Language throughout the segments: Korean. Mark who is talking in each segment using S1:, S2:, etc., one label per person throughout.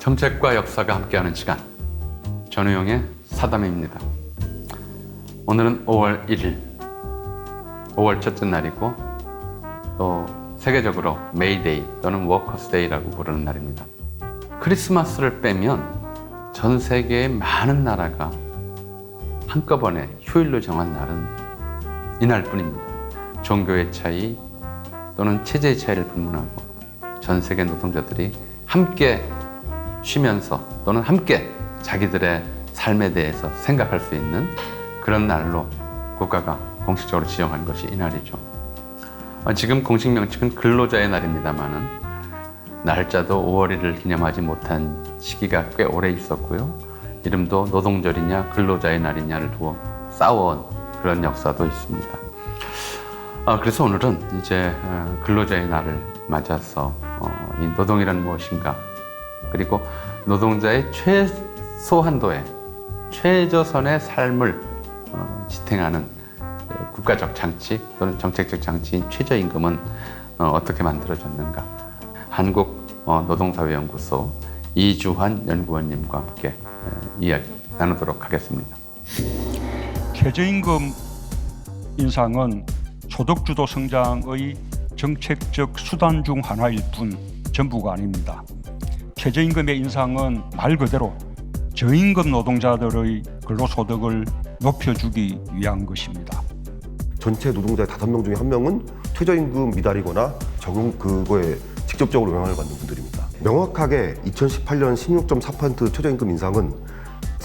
S1: 정책과 역사가 함께하는 시간 전우용의 사담입니다. 오늘은 5월 1일 5월 첫째 날이고 또 세계적으로 메이데이 또는 워커스데이라고 부르는 날입니다. 크리스마스를 빼면 전 세계의 많은 나라가 한꺼번에 휴일로 정한 날은 이날뿐입니다. 종교의 차이 또는 체제의 차이를 불문하고 전 세계 노동자들이 함께 쉬면서 또는 함께 자기들의 삶에 대해서 생각할 수 있는 그런 날로 국가가 공식적으로 지정한 것이 이 날이죠. 어, 지금 공식 명칭은 근로자의 날입니다만은 날짜도 5월 1일 기념하지 못한 시기가 꽤 오래 있었고요. 이름도 노동절이냐 근로자의 날이냐를 두고 싸워온 그런 역사도 있습니다. 아, 그래서 오늘은 이제 어, 근로자의 날을 맞아서 어, 이 노동이란 무엇인가 그리고 노동자의 최소한도의 최저선의 삶을 어, 지탱하는 예, 국가적 장치 또는 정책적 장치인 최저임금은 어, 떻게 만들어졌는가 한국 어, 노동사회연구소 이주환 연구원님과 함께 에, 이야기 나누도록 하겠습니다.
S2: 최저임금 인상은 소득주도 성장의 정책적 수단 중 하나일 뿐 전부가 아닙니다. 최저임금의 인상은 말 그대로 저임금 노동자들의 근로소득을 높여주기 위한 것입니다.
S3: 전체 노동자의 다섯 명 중에 한 명은 최저임금 미달이거나 적용 그거에 직접적으로 영향을 받는 분들입니다. 명확하게 2018년 16.4% 최저임금 인상은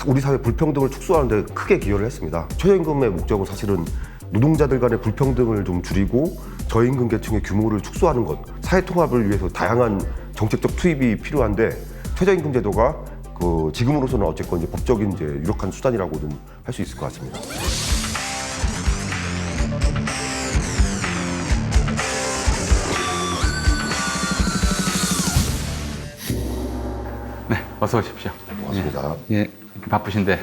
S3: 우리 사회 불평등을 축소하는 데 크게 기여를 했습니다. 최저임금의 목적은 사실은 노동자들 간의 불평등을 좀 줄이고 저임금 계층의 규모를 축소하는 것, 사회 통합을 위해서 다양한 정책적 투입이 필요한데 최저임금 제도가 그 지금으로서는 어쨌건 이제 법적인 이제 유력한 수단이라고는 할수 있을 것 같습니다.
S1: 네, 어서 오십시오.
S3: 고맙습니다.
S1: 예, 이렇게 바쁘신데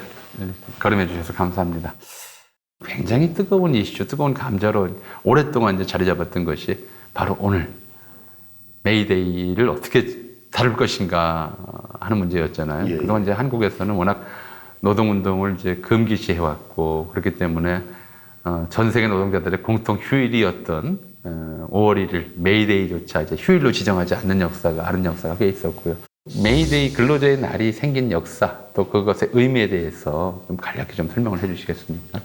S1: 걸음해 주셔서 감사합니다. 굉장히 뜨거운 이슈, 뜨거운 감자로 오랫동안 이제 자리 잡았던 것이 바로 오늘 메이데이를 어떻게 다룰 것인가 하는 문제였잖아요.
S3: 예, 예.
S1: 그동안 이제 한국에서는 워낙 노동운동을 이제 금기시해 왔고 그렇기 때문에 어, 전 세계 노동자들의 공통 휴일이었던 어, 5월 1일 메이데이조차 이제 휴일로 지정하지 않는 역사가 다른 역사가 꽤 있었고요. 메이데이 근로자의 날이 생긴 역사 또 그것의 의미에 대해서 좀 간략히 좀 설명을 해주시겠습니까?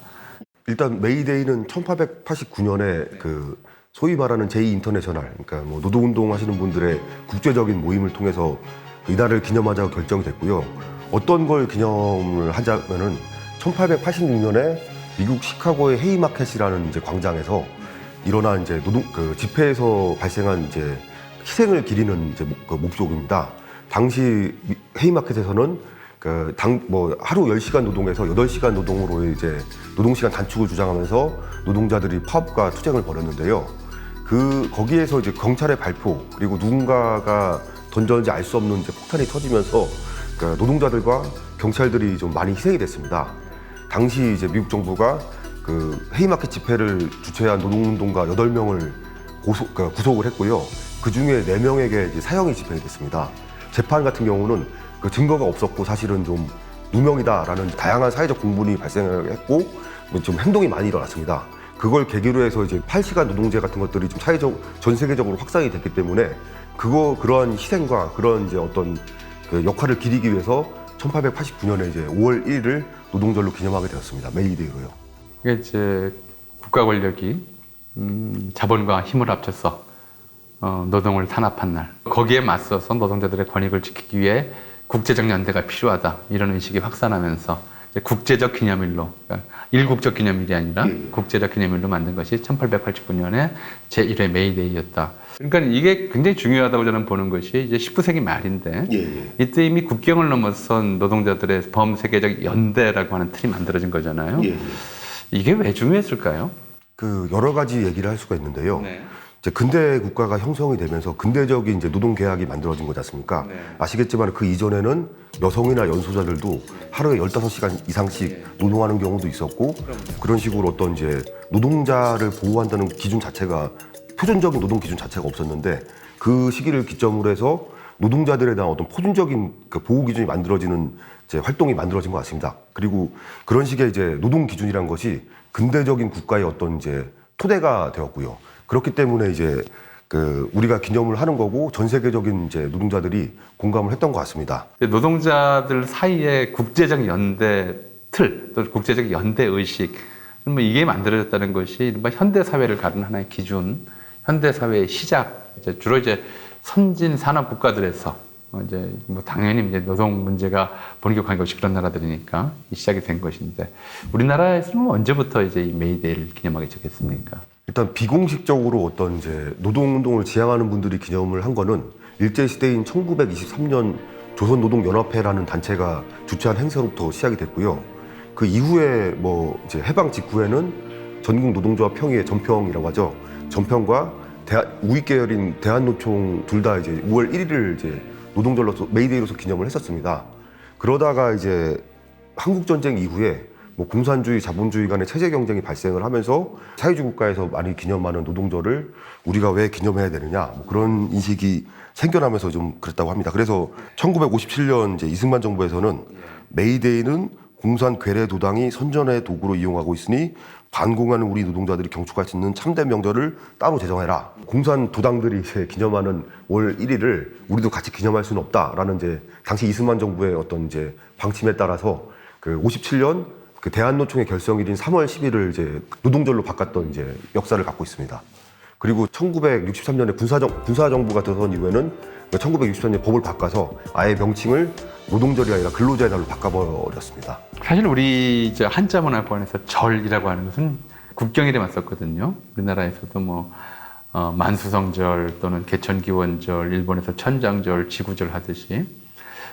S3: 일단 메이데이는 1889년에 그 소위 말하는 제2 인터내셔널, 그러니까 뭐 노동운동 하시는 분들의 국제적인 모임을 통해서 이날을 기념하자고 결정됐고요. 어떤 걸 기념을 하자면은 1886년에 미국 시카고의 헤이마켓이라는 이제 광장에서 일어난 이제 노동 그 집회에서 발생한 이제 희생을 기리는 이제 목- 그 목적입니다. 당시 미- 헤이마켓에서는 그 당 뭐 하루 10시간 노동에서 8시간 노동으로 이제 노동 시간 단축을 주장하면서 노동자들이 파업과 투쟁을 벌였는데요. 그 거기에서 이제 경찰의 발포 그리고 누군가가 던졌는지 알 수 없는 이제 폭탄이 터지면서 그 노동자들과 경찰들이 좀 많이 희생이 됐습니다. 당시 이제 미국 정부가 그 헤이마켓 집회를 주최한 노동운동가 8명을 고소, 그 구속을 했고요. 그 중에 4명에게 이제 사형이 집행이 됐습니다. 재판 같은 경우는 그 증거가 없었고 사실은 좀 누명이다라는 다양한 사회적 공분이 발생했고 뭐좀 행동이 많이 일어났습니다. 그걸 계기로 해서 이제 8시간 노동제 같은 것들이 좀 사회적 전 세계적으로 확산이 됐기 때문에 그거 그러한 희생과 그런 이제 어떤 그 역할을 기리기 위해서 1889년에 이제 5월 1일을 노동절로 기념하게 되었습니다. 메이데이로요.
S1: 이게 이제 국가 권력이 음, 자본과 힘을 합쳐서 어, 노동을 탄압한 날 거기에 맞서서 노동자들의 권익을 지키기 위해 국제적 연대가 필요하다 이런 의식이 확산하면서 국제적 기념일로 그러니까 일국적 기념일이 아니라 국제적 기념일로 만든 것이 1889년에 제1회 메이데이였다. 그러니까 이게 굉장히 중요하다고 저는 보는 것이 이제 19세기 말인데
S3: 예, 예.
S1: 이때 이미 국경을 넘어선 노동자들의 범세계적 연대라고 하는 틀이 만들어진 거잖아요.
S3: 예, 예.
S1: 이게 왜 중요했을까요?
S3: 그 여러 가지 얘기를 할 수가 있는데요.
S1: 네.
S3: 이제 근대 국가가 형성이 되면서 근대적인 이제 노동 계약이 만들어진 거지 않습니까?
S1: 네.
S3: 아시겠지만 그 이전에는 여성이나 연소자들도 하루에 15시간 이상씩 노동하는 경우도 있었고 그런 식으로 어떤 이제 노동자를 보호한다는 기준 자체가 표준적인 노동 기준 자체가 없었는데 그 시기를 기점으로 해서 노동자들에 대한 어떤 포준적인 그 보호 기준이 만들어지는 이제 활동이 만들어진 것 같습니다. 그리고 그런 식의 이제 노동 기준이란 것이 근대적인 국가의 어떤 이제 토대가 되었고요. 그렇기 때문에 이제 그 우리가 기념을 하는 거고 전 세계적인 이제 노동자들이 공감을 했던 것 같습니다.
S1: 노동자들 사이에 국제적 연대 틀, 또 국제적 연대 의식, 뭐 이게 만들어졌다는 것이 이른바 현대 사회를 가른 하나의 기준, 현대 사회의 시작, 이제 주로 이제 선진 산업 국가들에서 어, 이제 뭐 당연히 이제 노동 문제가 본격화한 것이 그런 나라들이니까 이 시작이 된 것인데 우리나라에서는 언제부터 이제 이 메이데이를 기념하기 시작했습니까?
S3: 일단 비공식적으로 어떤 이제 노동운동을 지향하는 분들이 기념을 한 거는 일제 시대인 1923년 조선노동연합회라는 단체가 주최한 행사로부터 시작이 됐고요. 그 이후에 뭐 이제 해방 직후에는 전국 노동조합 평의회 전평이라고 하죠. 전평과 우익 계열인 대한노총 둘 다 이제 5월 1일을 이제 노동절로서 메이데이로서 기념을 했었습니다. 그러다가 이제 한국 전쟁 이후에 뭐 공산주의, 자본주의 간의 체제 경쟁이 발생을 하면서 사회주의 국가에서 많이 기념하는 노동절을 우리가 왜 기념해야 되느냐 뭐 그런 인식이 생겨나면서 좀 그랬다고 합니다. 그래서 1957년 이제 이승만 정부에서는 메이데이는 공산 괴뢰 도당이 선전의 도구로 이용하고 있으니 반공하는 우리 노동자들이 경축할 수 있는 참된 명절을 따로 제정해라. 공산 도당들이 이제 기념하는 월 1일을 우리도 같이 기념할 수는 없다라는 이제 당시 이승만 정부의 어떤 이제 방침에 따라서 그 57년 그 대한노총의 결성일인 3월 10일을 이제 노동절로 바꿨던 이제 역사를 갖고 있습니다. 그리고 1963년에 군사정, 군사정부가 들어선 이후에는 1963년 법을 바꿔서 아예 명칭을 노동절이 아니라 근로자의 날로 바꿔버렸습니다.
S1: 사실 우리 이제 한자 문화권에서 절이라고 하는 것은 국경일에만 썼거든요. 우리나라에서도 뭐 어, 만수성절 또는 개천기원절, 일본에서 천장절, 지구절 하듯이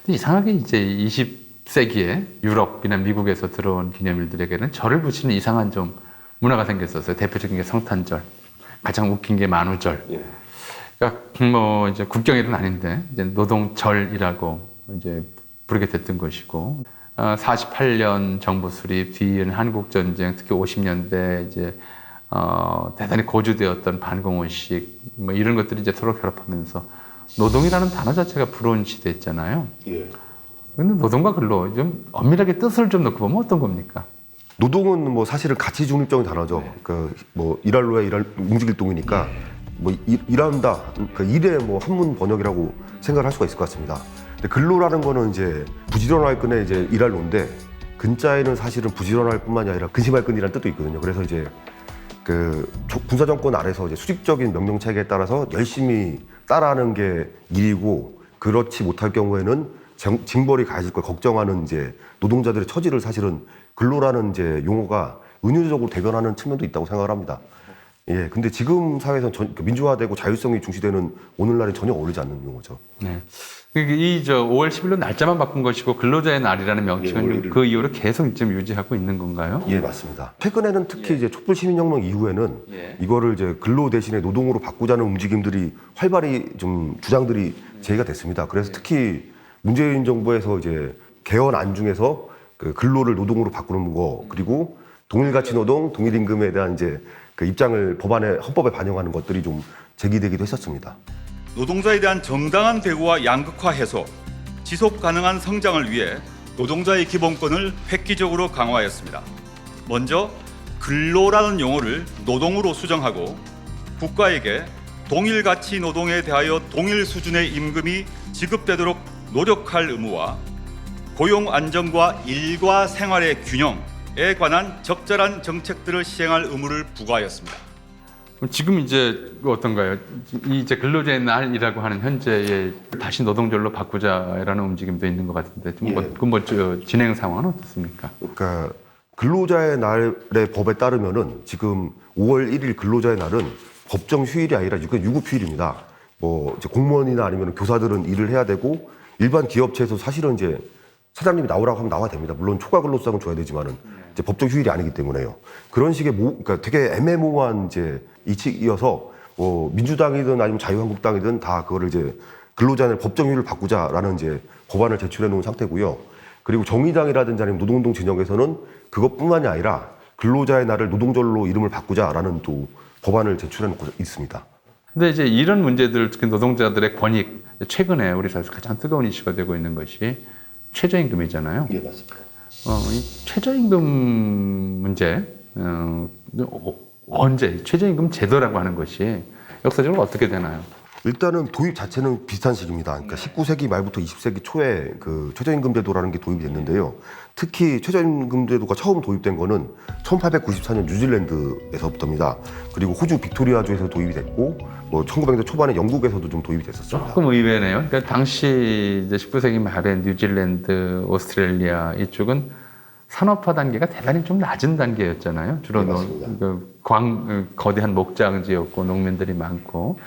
S1: 이상하게 이제 20 세기에 유럽이나 미국에서 들어온 기념일들에게는 절을 붙이는 이상한 좀 문화가 생겼었어요. 대표적인 게 성탄절, 가장 웃긴 게 만우절. 그러니까 뭐 이제 국경일은 아닌데 이제 노동절이라고 이제 부르게 됐던 것이고 어, 48년 정부 수립 뒤이은 한국 전쟁 특히 50년대 이제 어, 대단히 고주되었던 반공의식 뭐 이런 것들이 이제 서로 결합하면서 노동이라는 단어 자체가 불온 시대였잖아요. 근데 노동과 근로 좀 엄밀하게 뜻을 좀 놓고 보면 어떤 겁니까?
S3: 노동은 뭐 사실은 가치 중립적인 단어죠. 그뭐 일할로야 일할 움직일 동이니까 뭐 일, 일한다. 그 일의 뭐 한문 번역이라고 생각을 할 수가 있을 것 같습니다. 근데 근로라는 거는 이제 부지런할 끈에 이제 일할 노인데 근자에는 사실은 부지런할 뿐만이 아니라 근심할 끈이라는 뜻도 있거든요. 그래서 이제 그 조- 군사 정권 아래서 이제 수직적인 명령 체계에 따라서 열심히 따라하는 게 일이고 그렇지 못할 경우에는 정- 징벌이 가해질 걸 걱정하는 이제 노동자들의 처지를 사실은 근로라는 이제 용어가 은유적으로 대변하는 측면도 있다고 생각을 합니다. 예, 근데 지금 사회에서 전, 그 민주화되고 자율성이 중시되는 오늘날에 전혀 어울리지 않는 용어죠.
S1: 네. 이저 5월 10일로 날짜만 바꾼 것이고 근로자의 날이라는 명칭은
S3: 예,
S1: 그 이후로 계속 좀 유지하고 있는 건가요?
S3: 예, 맞습니다. 최근에는 특히 이제 촛불 시민혁명 이후에는
S1: 예.
S3: 이거를 이제 근로 대신에 노동으로 바꾸자는 움직임들이 활발히 좀 주장들이 제기가 됐습니다. 그래서 특히 문재인 정부에서 이제 개헌 안 중에서 그 근로를 노동으로 바꾸는 거 그리고 동일 가치 노동, 동일 임금에 대한 이제 그 입장을 법안에 헌법에 반영하는 것들이 좀 제기되기도 했었습니다.
S4: 노동자에 대한 정당한 대우와 양극화 해소, 지속 가능한 성장을 위해 노동자의 기본권을 획기적으로 강화하였습니다. 먼저 근로라는 용어를 노동으로 수정하고 국가에게 동일 가치 노동에 대하여 동일 수준의 임금이 지급되도록 노력할 의무와 고용 안정과 일과 생활의 균형에 관한 적절한 정책들을 시행할 의무를 부과하였습니다.
S1: 그럼 지금 이제 어떤가요? 이 이제 근로자의 날이라고 하는 현재의 다시 노동절로 바꾸자라는 움직임도 있는 것 같은데 좀 뭐,
S3: 예.
S1: 그 뭐, 저, 진행 상황은 어떻습니까?
S3: 그러니까 근로자의 날의 법에 따르면은 지금 5월 1일 근로자의 날은 법정 휴일이 아니라 유급 휴일입니다. 뭐 이제 공무원이나 아니면 교사들은 일을 해야 되고 일반 기업체에서 사실은 이제 사장님이 나오라고 하면 나와야 됩니다. 물론 초과 근로수당은 줘야 되지만은 이제 법정 휴일이 아니기 때문에요. 그런 식의 모, 그러니까 되게 애매모호한 이제 이치이어서 뭐 민주당이든 아니면 자유한국당이든 다 그거를 이제 근로자는 법정 휴일을 바꾸자라는 이제 법안을 제출해 놓은 상태고요. 그리고 정의당이라든지 아니면 노동운동 진영에서는 그것뿐만이 아니라 근로자의 날을 노동절로 이름을 바꾸자라는 또 법안을 제출해 놓고 있습니다.
S1: 근데 이제 이런 문제들, 특히 노동자들의 권익, 최근에 우리 사회에서 가장 뜨거운 이슈가 되고 있는 것이 최저임금이잖아요.
S3: 예, 맞습니다.
S1: 어, 이 최저임금 문제, 어, 어, 언제 최저임금 제도라고 하는 것이 역사적으로 어떻게 되나요?
S3: 일단은 도입 자체는 비슷한 시기입니다. 그러니까 19세기 말부터 20세기 초에 그 최저임금 제도라는 게 도입이 됐는데요. 특히 최저임금 제도가 처음 도입된 거는 1894년 뉴질랜드에서부터입니다. 그리고 호주 빅토리아주에서 도입이 됐고, 뭐 1900년대 초반에 영국에서도 좀 도입이 됐었습니다.
S1: 조금 의외네요. 그러니까 당시 이제 19세기 말에 뉴질랜드, 오스트레일리아 이쪽은 산업화 단계가 대단히 좀 낮은 단계였잖아요. 주로
S3: 네.
S1: 그 광, 어, 거대한 목장지였고 농민들이 많고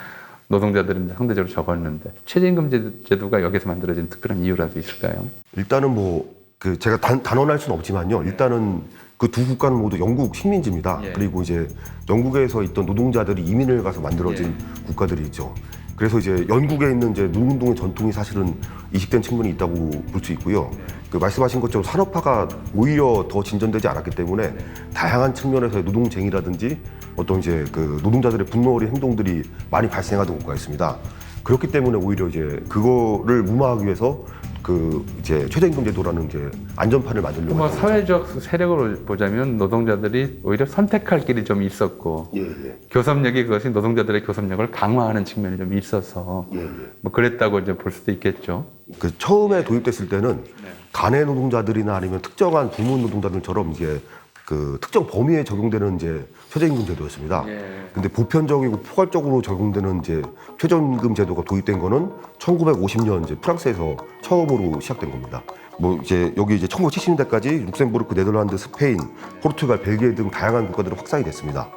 S1: 노동자들은 상대적으로 적었는데 최저임금 제- 제도가 여기서 만들어진 특별한 이유라도 있을까요?
S3: 일단은 뭐 그 제가 단, 단언할 수는 없지만요. 일단은 그 두 국가는 모두 영국 식민지입니다.
S1: 예.
S3: 그리고 이제 영국에서 있던 노동자들이 이민을 가서 만들어진 국가들이죠. 그래서 이제 영국에 있는 이제 노동운동의 전통이 사실은 이식된 측면이 있다고 볼 수 있고요. 그 말씀하신 것처럼 산업화가 오히려 더 진전되지 않았기 때문에 다양한 측면에서의 노동쟁이라든지 어떤 이제 그 노동자들의 분노 어린 행동들이 많이 발생하던 국가가 있습니다. 그렇기 때문에 오히려 이제 그거를 무마하기 위해서 그 이제 최저임금 제도라는 이제 안전판을 만들려고
S1: 뭐. 사회적 세력으로 보자면 노동자들이 오히려 선택할 길이 좀 있었고
S3: 예, 예.
S1: 교섭력이 그것이 노동자들의 교섭력을 강화하는 측면이 좀 있어서
S3: 예, 예.
S1: 뭐 그랬다고 이제 볼 수도 있겠죠.
S3: 그 처음에 도입됐을 때는 간의 노동자들이나 아니면 특정한 부문 노동자들처럼 이제 그 특정 범위에 적용되는 이제 최저임금 제도였습니다.
S1: 예.
S3: 근데 보편적이고 포괄적으로 적용되는 이제 최저임금 제도가 도입된 거는 1950년 이제 프랑스에서 처음으로 시작된 겁니다. 뭐 이제 여기 이제 1970년대까지 룩셈부르크, 네덜란드, 스페인, 포르투갈, 벨기에 등 다양한 국가들로 확산이 됐습니다.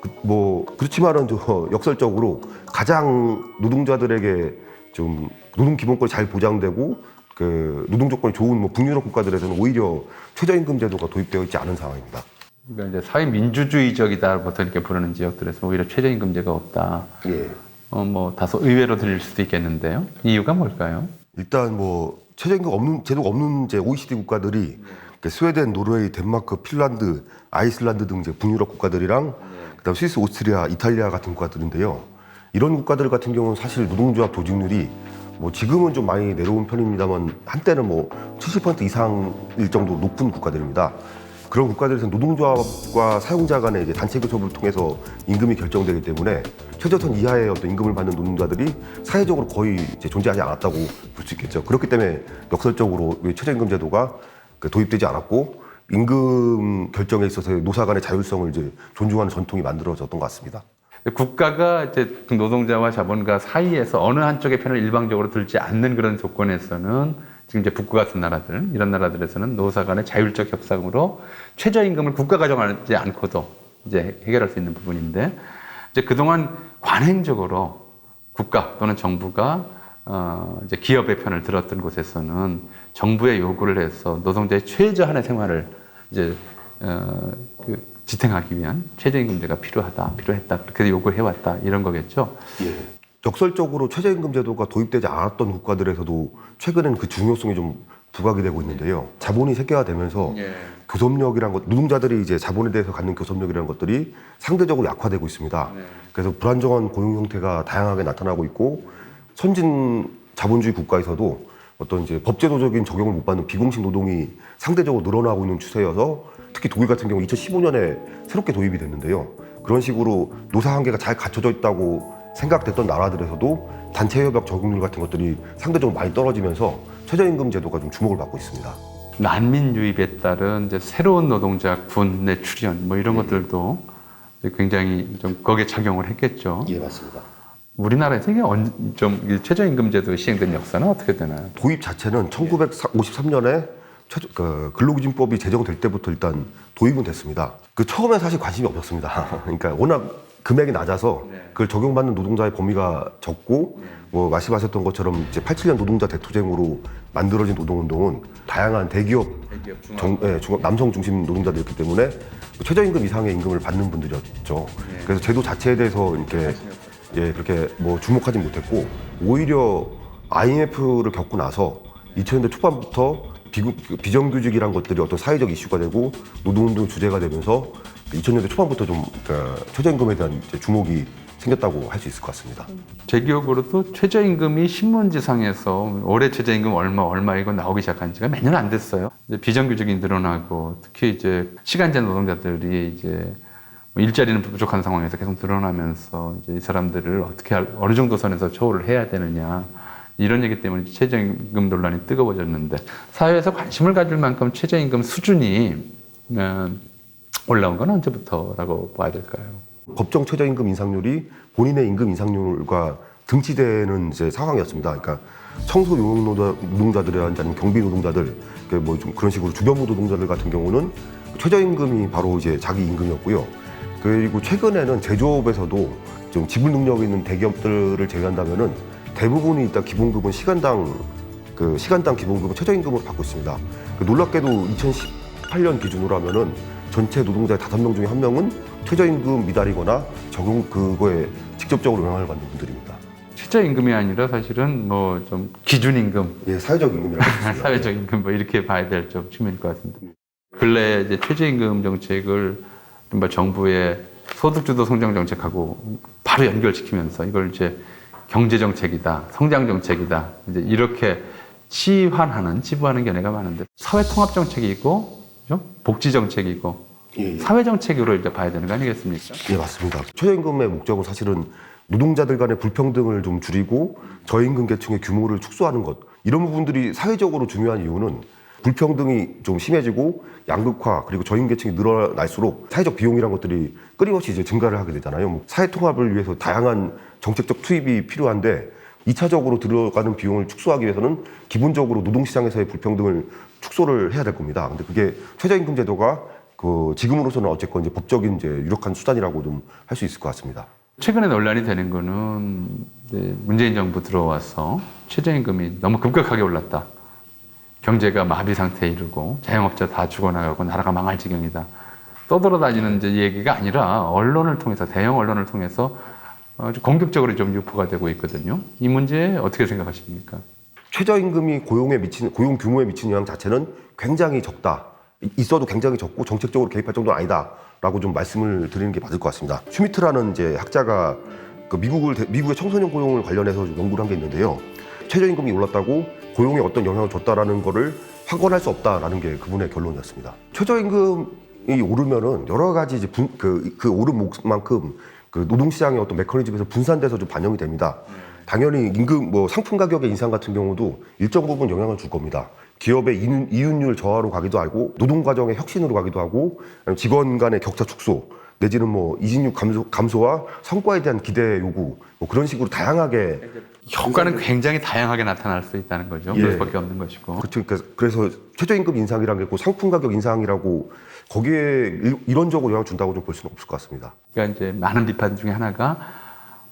S3: 그, 뭐 그렇지만은 저 역설적으로 가장 노동자들에게 좀 노동 기본권이 잘 보장되고 그 노동 조건이 좋은 뭐 북유럽 국가들에서는 오히려 최저임금 제도가 도입되어 있지 않은 상황입니다.
S1: 그러니까 이제 사회 민주주의 적이다 보통 이렇게 부르는 지역들에서 오히려 최저임금제가 없다.
S3: 예.
S1: 어, 뭐 다소 의외로 들릴 수도 있겠는데요. 이유가 뭘까요?
S3: 일단 뭐 최저임금 없는 제도가 없는 이제 OECD 국가들이 그 스웨덴, 노르웨이, 덴마크, 핀란드, 아이슬란드 등 이제 북유럽 국가들이랑 그다음 스위스, 오스트리아, 이탈리아 같은 국가들인데요. 이런 국가들 같은 경우는 사실 노동조합 조직률이 뭐 지금은 좀 많이 내려온 편입니다만 한때는 뭐 70% 이상일 정도로 높은 국가들입니다. 그런 국가들에서 노동조합과 사용자 간의 이제 단체 교섭을 통해서 임금이 결정되기 때문에 최저선 이하의 어떤 임금을 받는 노동자들이 사회적으로 거의 이제 존재하지 않았다고 볼 수 있겠죠. 그렇기 때문에 역설적으로 이 최저임금 제도가 그 도입되지 않았고 임금 결정에 있어서의 노사 간의 자율성을 이제 존중하는 전통이 만들어졌던 것 같습니다.
S1: 국가가 이제 그 노동자와 자본가 사이에서 어느 한쪽의 편을 일방적으로 들지 않는 그런 조건에서는 지금 이제 북구 같은 나라들 이런 나라들에서는 노사 간의 자율적 협상으로 최저임금을 국가가 정하지 않고도 이제 해결할 수 있는 부분인데 이제 그동안 관행적으로 국가 또는 정부가 어 이제 기업의 편을 들었던 곳에서는 정부의 요구를 해서 노동자의 최저한의 생활을 이제 어 그 지탱하기 위한 최저임금제가 필요하다, 필요했다 그렇게 요구해 왔다 이런 거겠죠.
S3: 역설적으로 최저임금 제도가 도입되지 않았던 국가들에서도 최근에는 그 중요성이 좀 부각이 되고 있는데요. 자본이 세계화되면서 교섭력이란 것, 노동자들이 이제 자본에 대해서 갖는 교섭력이라는 것들이 상대적으로 약화되고 있습니다. 그래서 불안정한 고용 형태가 다양하게 나타나고 있고 선진 자본주의 국가에서도 어떤 이제 법제도적인 적용을 못 받는 비공식 노동이 상대적으로 늘어나고 있는 추세여서 특히 독일 같은 경우 2015년에 새롭게 도입이 됐는데요. 그런 식으로 노사 한계가 잘 갖춰져 있다고 생각됐던 나라들에서도 단체 협약 적용률 같은 것들이 상대적으로 많이 떨어지면서 최저임금 제도가 좀 주목을 받고 있습니다.
S1: 난민 유입에 따른 이제 새로운 노동자 군내 출현 뭐 이런 것들도 이제 굉장히 좀 거기에 작용을 했겠죠.
S3: 예, 맞습니다.
S1: 우리나라에서 이게 언- 좀이 최저임금 제도 시행된 역사는 어떻게 되나요?
S3: 도입 자체는 1953년에 최저, 그 근로기준법이 제정될 때부터 일단 도입은 됐습니다. 그 처음에 사실 관심이 없었습니다. 그러니까 워낙 금액이 낮아서 그걸 적용받는 노동자의 범위가 적고 뭐 말씀하셨던 것처럼 이제 87년 노동자 대투쟁으로 만들어진 노동운동은 다양한 대기업
S1: 대기업 중앙.
S3: 정- 예, 중앙- 남성 중심 노동자들이었기 때문에 최저임금 이상의 임금을 받는 분들이었죠. 그래서 제도 자체에 대해서 이렇게 예 그렇게 뭐 주목하지 못했고 오히려 IMF를 겪고 나서 2000년대 초반부터 비정규직이란 것들이 어떤 사회적 이슈가 되고 노동운동 주제가 되면서 2000년대 초반부터 좀 그, 최저임금에 대한 이제 주목이 생겼다고 할 수 있을 것 같습니다.
S1: 제 기억으로도 최저임금이 신문지상에서 올해 최저임금 얼마 얼마 이거 나오기 시작한 지가 몇 년 안 됐어요. 이제 비정규직이 늘어나고 특히 이제 시간제 노동자들이 이제 뭐 일자리는 부족한 상황에서 계속 늘어나면서 이제 이 사람들을 어떻게 할- 어느 정도 선에서 처우를 해야 되느냐 이런 얘기 때문에 최저임금 논란이 뜨거워졌는데 사회에서 관심을 가질 만큼 최저임금 수준이 어, 올라온 건 언제부터라고 봐야 될까요?
S3: 법정 최저임금 인상률이 본인의 임금 인상률과 등치되는 이제 상황이었습니다. 그러니까 청소 용역 노동- 노동자 들이라든지 아니면 경비 노동자들, 뭐 좀 그런 식으로 주변부 노동자들 같은 경우는 최저임금이 바로 이제 자기 임금이었고요. 그리고 최근에는 제조업에서도 좀 지불 능력 있는 대기업들을 제외한다면은 대부분이 일단 기본급은 시간당 그 시간당 기본급은 최저임금으로 받고 있습니다. 그 놀랍게도 2018년 기준으로 하면은 전체 노동자의 다섯 명 중에 한 명은 최저임금 미달이거나 적용 그거에 직접적으로 영향을 받는 분들입니다.
S1: 최저 임금이 아니라 사실은 뭐 좀 기준 임금
S3: 예, 사회적 임금이라고.
S1: 사회적 임금 뭐 이렇게 봐야 될 좀 측면일 것 같습니다. 근래 이제 최저 임금 정책을 이른바 정부의 소득주도 성장 정책하고 바로 연결시키면서 이걸 이제 경제 정책이다, 성장 정책이다 이제 이렇게 치환하는 치부하는 견해가 많은데 사회 통합 정책이 있고 그죠? 복지 정책이 있고
S3: 예, 예.
S1: 사회 정책으로 이제 봐야 되는 거 아니겠습니까?
S3: 예, 맞습니다. 최저임금의 목적은 사실은 노동자들 간의 불평등을 좀 줄이고 저임금 계층의 규모를 축소하는 것. 이런 부분들이 사회적으로 중요한 이유는 불평등이 좀 심해지고 양극화 그리고 저임 계층이 늘어날수록 사회적 비용이란 것들이 끊임없이 이제 증가를 하게 되잖아요. 뭐 사회 통합을 위해서 다양한 정책적 투입이 필요한데 이차적으로 들어가는 비용을 축소하기 위해서는 기본적으로 노동시장에서의 불평등을 축소를 해야 될 겁니다. 근데 그게 최저임금 제도가 그 지금으로서는 어쨌건 이제 법적인 이제 유력한 수단이라고 좀 할 수 있을 것 같습니다.
S1: 최근에 논란이 되는 거는 문재인 정부 들어와서 최저임금이 너무 급격하게 올랐다. 경제가 마비 상태에 이르고 자영업자 다 죽어나가고 나라가 망할 지경이다. 떠돌아다니는 이제 얘기가 아니라 언론을 통해서 대형 언론을 통해서 아주 공격적으로 좀 유포가 되고 있거든요. 이 문제 어떻게 생각하십니까?
S3: 최저임금이 고용에 미치는 고용 규모에 미치는 영향 자체는 굉장히 적다. 이- 있어도 굉장히 적고 정책적으로 개입할 정도는 아니다라고 좀 말씀을 드리는 게 맞을 것 같습니다. 슈미트라는 이제 학자가 그 미국을 대- 미국의 청소년 고용을 관련해서 좀 연구를 한 게 있는데요. 최저임금이 올랐다고 고용에 어떤 영향을 줬다라는 거를 확언할 수 없다라는 게 그분의 결론이었습니다. 최저임금이 오르면은 여러 가지 이제 분, 그, 그 오른 몫만큼 그 노동시장의 어떤 메커니즘에서 분산돼서 좀 반영이 됩니다. 당연히 임금 뭐 상품 가격의 인상 같은 경우도 일정 부분 영향을 줄 겁니다. 기업의 이윤, 이윤율 저하로 가기도 하고 노동 과정의 혁신으로 가기도 하고 직원 간의 격차 축소 내지는 뭐 이직률 감소, 감소와 성과에 대한 기대 요구 뭐 그런 식으로 다양하게
S1: 효과는 굉장히 다양하게 나타날 수 있다는 거죠.
S3: 예.
S1: 그럴 수밖에 없는 것이고.
S3: 그렇죠. 그러니까 그래서 최저임금 인상이라는 게 있고 상품 가격 인상이라고 거기에 일- 이론적으로 영향을 준다고 좀 볼 수는 없을 것 같습니다.
S1: 그러니까 이제 많은 비판 중에 하나가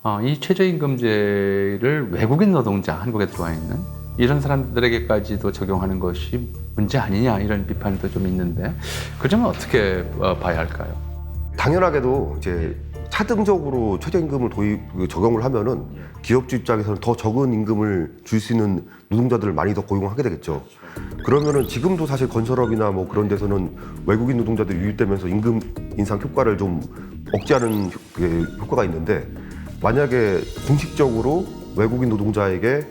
S1: 어, 이 최저임금제를 외국인 노동자 한국에 들어와 있는 이런 사람들에게까지도 적용하는 것이 문제 아니냐 이런 비판도 좀 있는데 그 점은 어떻게 어, 봐야 할까요?
S3: 당연하게도 이제 차등적으로 최저임금을 도입 그 적용을 하면은 기업주 입장에서는 더 적은 임금을 줄 수 있는 노동자들을 많이 더 고용하게 되겠죠. 그러면은 지금도 사실 건설업이나 뭐 그런 데서는 외국인 노동자들이 유입되면서 임금 인상 효과를 좀 억제하는 효- 그게 효과가 있는데 만약에 공식적으로 외국인 노동자에게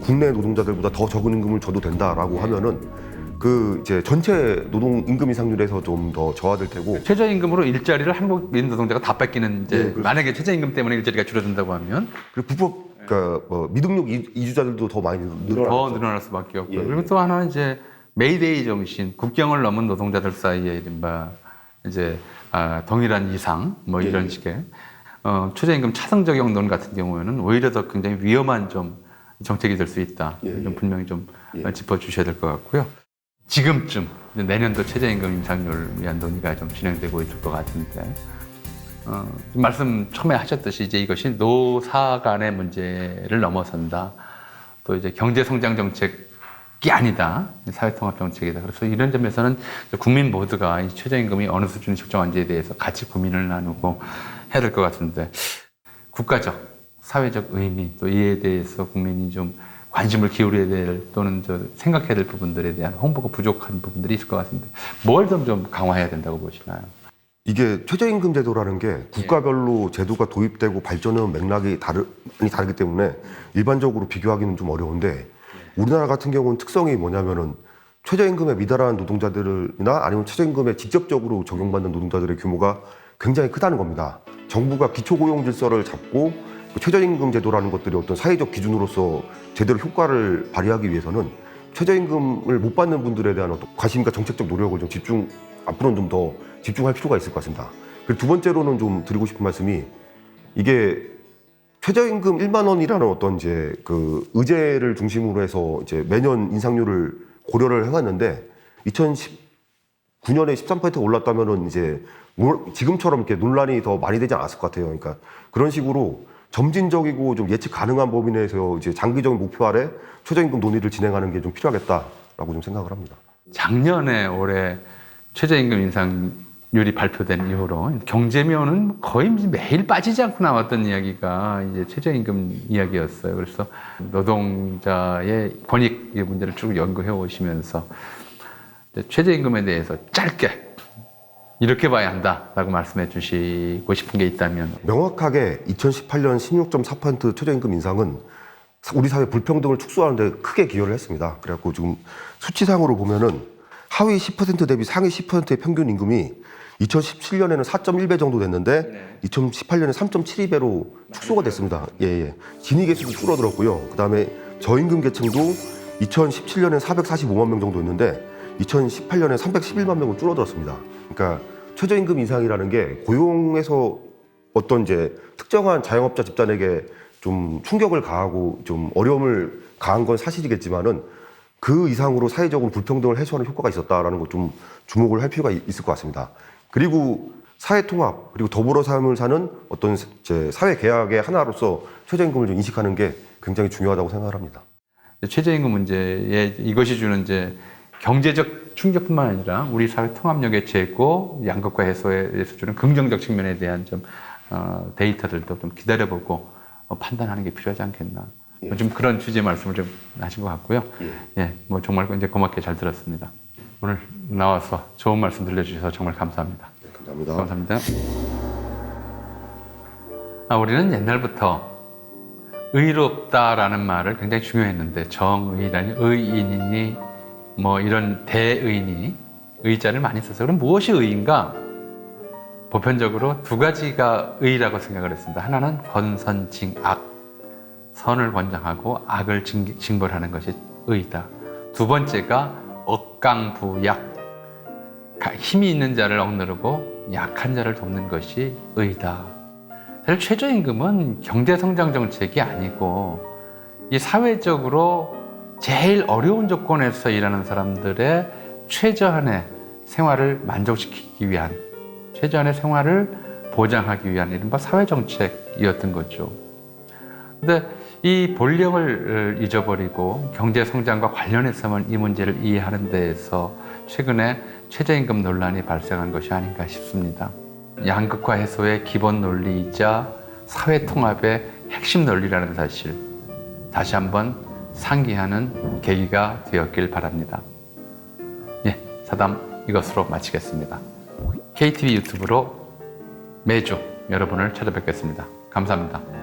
S3: 국내 노동자들보다 더 적은 임금을 줘도 된다라고 하면은 그 이제 전체 노동 임금 인상률에서 좀 더 저하될 테고
S1: 최저임금으로 일자리를 한국인 노동자가 다 뺏기는 이제
S3: 예, 그렇죠.
S1: 만약에 최저임금 때문에 일자리가 줄어든다고 하면
S3: 그리고 불법 그러니까 뭐 미등록 이- 이주자들도 더 많이 늘어나죠.
S1: 더 늘어날 수밖에 없고
S3: 예, 예.
S1: 그리고 또 하나는 이제 메이데이 정신 국경을 넘은 노동자들 사이에 이른바 이제 아, 동일한 이상 뭐 이런 식의 어, 최저임금 차등 적용론 같은 경우에는 오히려 더 굉장히 위험한 좀 정책이 될 수 있다.
S3: 예,
S1: 좀
S3: 예.
S1: 분명히 좀
S3: 예.
S1: 짚어 주셔야 될 것 같고요. 지금쯤 내년도 최저임금 인상률 위한 논의가 좀 진행되고 있을 것 같은데 어, 말씀 처음에 하셨듯이 이제 이것이 노사 간의 문제를 넘어선다. 또 이제 경제 성장 정책이 아니다. 사회 통합 정책이다. 그래서 이런 점에서는 국민 모두가 이 최저임금이 어느 수준이 적정한지에 대해서 같이 고민을 나누고 해야 될 것 같은데 국가적, 사회적 의미 또 이에 대해서 국민이 좀 관심을 기울여야 될 또는 저 생각해야 될 부분들에 대한 홍보가 부족한 부분들이 있을 것 같은데 뭘좀 좀 강화해야 된다고 보시나요?
S3: 이게 최저임금 제도라는 게 국가별로 제도가 도입되고 발전하는 맥락이 다르, 많이 다르기 때문에 일반적으로 비교하기는 좀 어려운데 우리나라 같은 경우는 특성이 뭐냐면은 최저임금에 미달한 노동자들이나 아니면 최저임금에 직접적으로 적용받는 노동자들의 규모가 굉장히 크다는 겁니다. 정부가 기초고용 질서를 잡고 그 최저임금 제도라는 것들이 어떤 사회적 기준으로서 제대로 효과를 발휘하기 위해서는 최저임금을 못 받는 분들에 대한 어떤 관심과 정책적 노력을 좀 집중 앞으로는 좀 더 집중할 필요가 있을 것 같습니다. 그리고 두 번째로는 좀 드리고 싶은 말씀이 이게 최저임금 1만 원이라는 어떤 이제 그 의제를 중심으로 해서 이제 매년 인상률을 고려를 해왔는데 2019년에 13% 올랐다면은 이제 뭐 지금처럼 이렇게 논란이 더 많이 되지 않았을 것 같아요. 그러니까 그런 식으로 점진적이고 좀 예측 가능한 범위 내에서 이제 장기적인 목표 아래 최저임금 논의를 진행하는 게 좀 필요하겠다라고 좀 생각을 합니다.
S1: 작년에 올해 최저임금 인상률이 발표된 이후로 경제면은 거의 매일 빠지지 않고 나왔던 이야기가 이제 최저임금 이야기였어요. 그래서 노동자의 권익 이 문제를 쭉 연구해 오시면서 최저임금에 대해서 짧게 이렇게 봐야 한다라고 말씀해 주시고 싶은 게 있다면
S3: 명확하게 2018년 16.4% 최저임금 인상은 우리 사회 불평등을 축소하는데 크게 기여를 했습니다. 그래갖고 지금 수치상으로 보면은 하위 10% 대비 상위 10%의 평균 임금이 2017년에는 4.1배 정도 됐는데 2018년에 3.72배로 축소가 됐습니다. 예, 예. 진위 계수도 줄어들었고요. 그 다음에 저임금 계층도 2017년에 445만 명 정도였는데 2018년에 311만 명으로 줄어들었습니다. 그러니까 최저임금 인상이라는 게 고용에서 어떤 이제 특정한 자영업자 집단에게 좀 충격을 가하고 좀 어려움을 가한 건 사실이겠지만은 그 이상으로 사회적으로 불평등을 해소하는 효과가 있었다라는 것 좀 주목을 할 필요가 있- 있을 것 같습니다. 그리고 사회 통합 그리고 더불어 삶을 사는 어떤 이제 사회 계약의 하나로서 최저임금을 좀 인식하는 게 굉장히 중요하다고 생각을 합니다.
S1: 최저임금 문제에 이것이 주는 이제 경제적 충격뿐만 아니라 우리 사회 통합력의 제고, 양극화 해소에서 주는 긍정적 측면에 대한 좀 어, 데이터들도 좀 기다려보고 어, 판단하는 게 필요하지 않겠나.
S3: 예.
S1: 좀 그런 취지의 말씀을 좀 하신 것 같고요. 예, 뭐 정말 이제 고맙게 잘 들었습니다. 오늘 나와서 좋은 말씀 들려주셔서 정말 감사합니다.
S3: 네, 감사합니다.
S1: 감사합니다. 아, 우리는 옛날부터 의롭다라는 말을 굉장히 중요했는데 정의라니 의인이니 뭐 이런 대의니 의자를 많이 써서 그럼 무엇이 의인가? 보편적으로 두 가지가 의라고 생각을 했습니다. 하나는 권선징악 선을 권장하고 악을 징- 징벌하는 것이 의다. 두 번째가 억강부약 가- 힘이 있는 자를 억누르고 약한 자를 돕는 것이 의다. 사실 최저임금은 경제성장 정책이 아니고 이 사회적으로 제일 어려운 조건에서 일하는 사람들의 최저한의 생활을 만족시키기 위한 최저한의 생활을 보장하기 위한 이른바 사회정책이었던 거죠. 근데 이 본령을 어, 잊어버리고 경제 성장과 관련해서만 이 문제를 이해하는 데에서 최근에 최저임금 논란이 발생한 것이 아닌가 싶습니다. 양극화 해소의 기본 논리이자 사회 통합의 핵심 논리라는 사실 다시 한번 상기하는 계기가 되었길 바랍니다. 예, 사담 이것으로 마치겠습니다. KTV 유튜브로 매주 여러분을 찾아뵙겠습니다. 감사합니다.